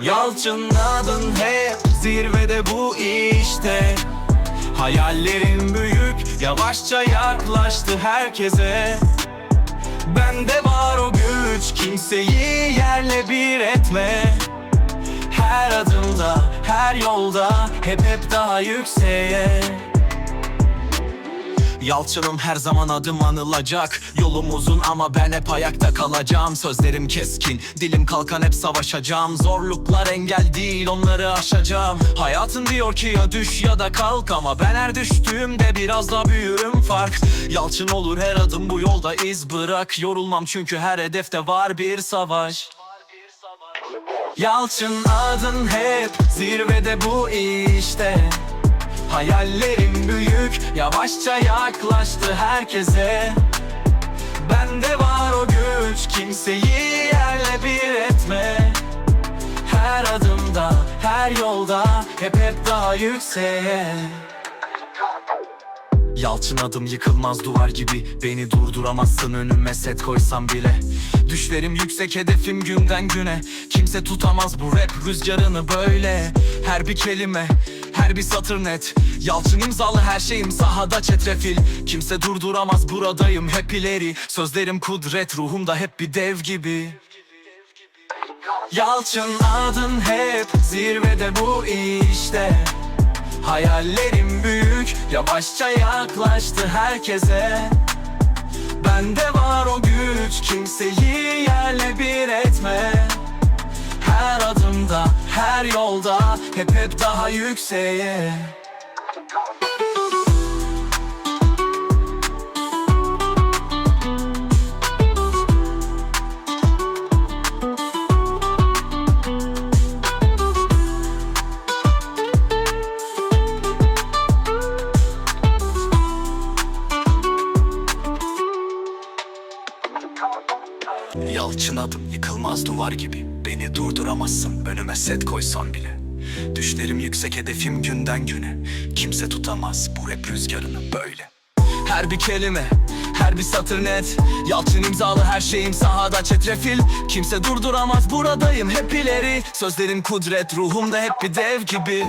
Yalçın adın hep zirvede bu işte. Hayallerim büyük yavaşça yaklaştı herkese. Bende var o güç kimseyi yerle bir etme. Her adımda her yolda hep hep daha yükseğe Yalçınım her zaman adım anılacak. Yolum uzun ama ben hep ayakta kalacağım. Sözlerim keskin, dilim kalkan hep savaşacağım. Zorluklar engel değil onları aşacağım. Hayatın diyor ki ya düş ya da kalk Ama ben her düştüğümde biraz daha büyürüm fark. Yalçın olur her adım bu yolda iz bırak. Yorulmam çünkü her hedefte var bir savaş. Yalçın adın hep zirvede bu işte Hayallerim büyük yavaşça yaklaştı herkese. Bende var o güç kimseyi yerle bir etme. Her adımda her yolda hep hep daha yükseğe. Yalçın adım yıkılmaz duvar gibi. Beni durduramazsın önüme set koysam bile. Düşlerim yüksek hedefim günden güne. Kimse tutamaz bu rap rüzgarını böyle. Her bir kelime her bir satır net. Yalçın imzalı her şeyim sahada çetrefil. Kimse durduramaz buradayım hep ileri. Sözlerim kudret ruhumda hep bir dev gibi. Yalçın adın hep zirvede bu işte. Hayallerim büyük yavaşça yaklaştı herkese. Bende var o güç kimseyi yerle bir etme. Her adımda her yolda hep hep daha yükseğe. Yalçın adım yıkılmaz duvar gibi. Beni durduramazsın. Önüme set koysan bile Düşlerim yüksek hedefim günden güne. Kimse tutamaz bu rap rüzgarını böyle. Her bir kelime her bir satır net. Yalçın imzalı her şeyim sahada çetrefil. Kimse durduramaz buradayım hep ileri. Sözlerim kudret ruhumda hep bir dev gibi